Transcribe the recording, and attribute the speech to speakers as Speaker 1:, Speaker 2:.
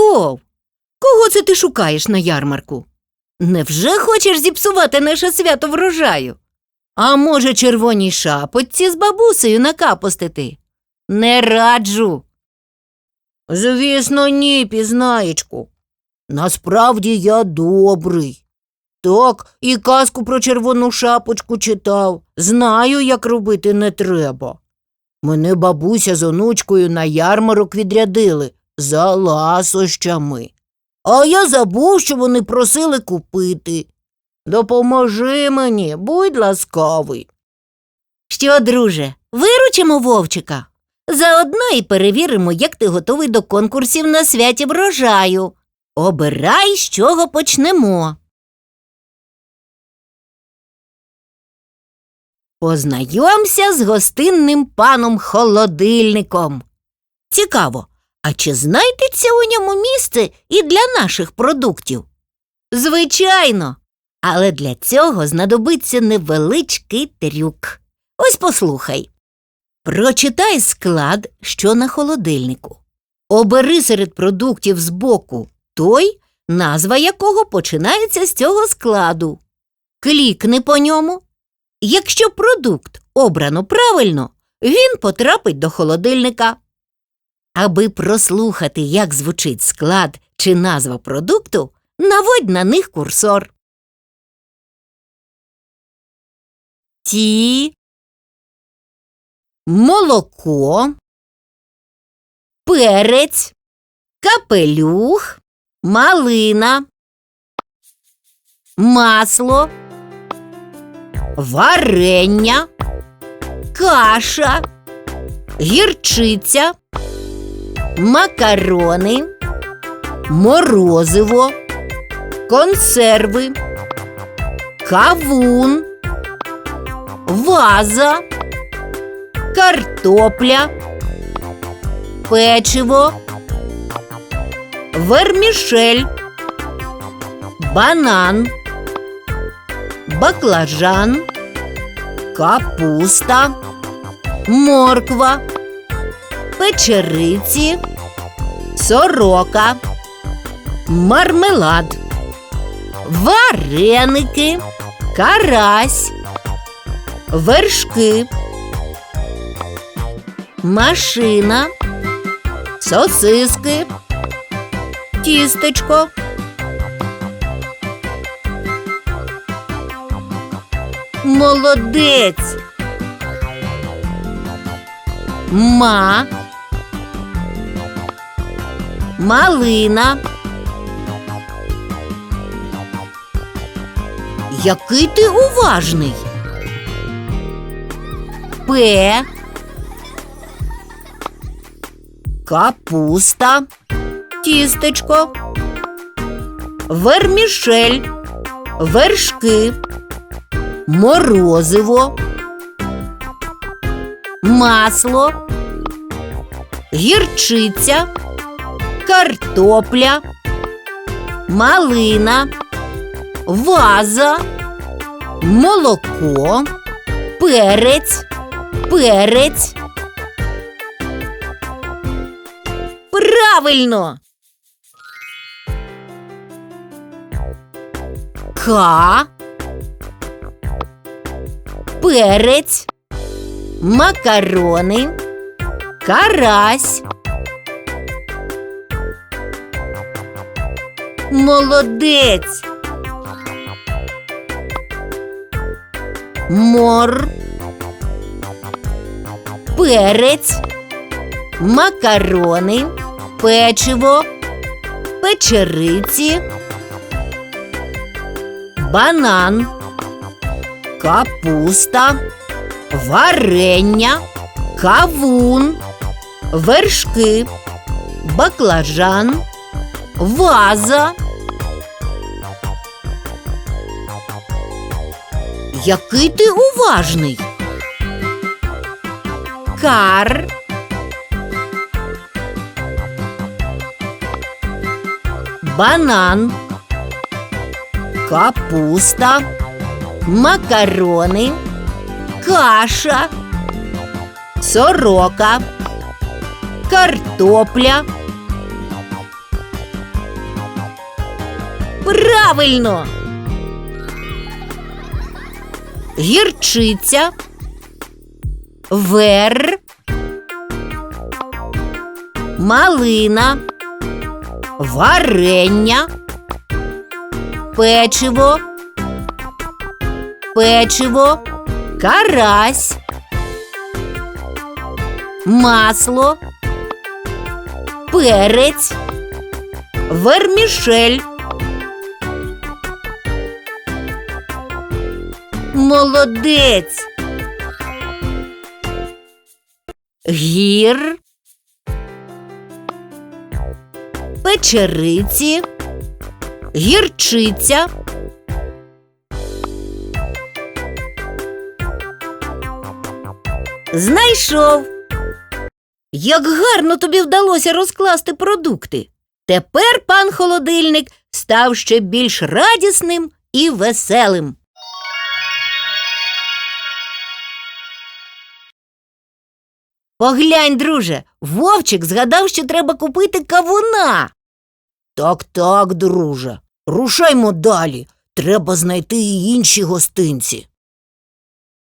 Speaker 1: Агов, кого це ти шукаєш на ярмарку? Невже хочеш зіпсувати наше свято врожаю? А може, червоній шапочці з бабусею накапостити? Не раджу. Звісно, ні, пізнаєчку. Насправді я добрий. Так, і казку про червону шапочку читав. Знаю, як робити не треба. Мене бабуся з онучкою на ярмарок відрядили за ласощами. А я забув, що вони просили купити. Допоможи мені, будь ласкавий. Що, друже, виручимо вовчика? Заодно і перевіримо, як ти готовий до конкурсів на святі врожаю. Обирай, з чого почнемо. Познайомся з гостинним паном холодильником. Цікаво, а чи знайдеться у ньому місце і для наших продуктів? Звичайно, але для цього знадобиться невеличкий трюк. Ось послухай. Прочитай склад, що на холодильнику. Обери серед продуктів збоку той, назва якого починається з цього складу. Клікни по ньому. Якщо продукт обрано правильно, він потрапить до холодильника. Аби прослухати, як звучить склад чи назва продукту, наводь на них курсор. Ті, молоко, перець, капелюх, малина, масло, варення, каша, гірчиця, макарони, морозиво, консерви, кавун, ваза, картопля, печиво, вермішель, банан, баклажан, капуста, морква, печериці, сорока, мармелад, вареники, карась, вершки, машина, сосиски, тістечко. Молодець. Ма. Малина. Який ти уважний? П. Капуста. Тістечко. Вермішель. Вершки. Морозиво. Масло. Гірчиця. Картопля. Малина. Ваза. Молоко. Перець. Перець. Правильно. К. Перець. Макарони. Карась. Молодець. Мор. Перець. Макарони. Печиво. Печериці. Банан. Капуста. Варення. Кавун. Вершки. Баклажан. Ваза. Який ти уважний? Кар. Банан. Капуста. Макарони. Каша. Сорока. Картопля. Правильно. Гірчиця. Вер. Малина. Варення. Печиво. Печиво. Карась. Масло. Перець. Вермішель. Молодець. Гір. Печериці. Гірчиця. Знайшов. Як гарно тобі вдалося розкласти продукти. Тепер пан холодильник став ще більш радісним і веселим. Поглянь, друже, вовчик згадав, що треба купити кавуна. Так, так, друже. Рушаймо далі. Треба знайти і інші гостинці.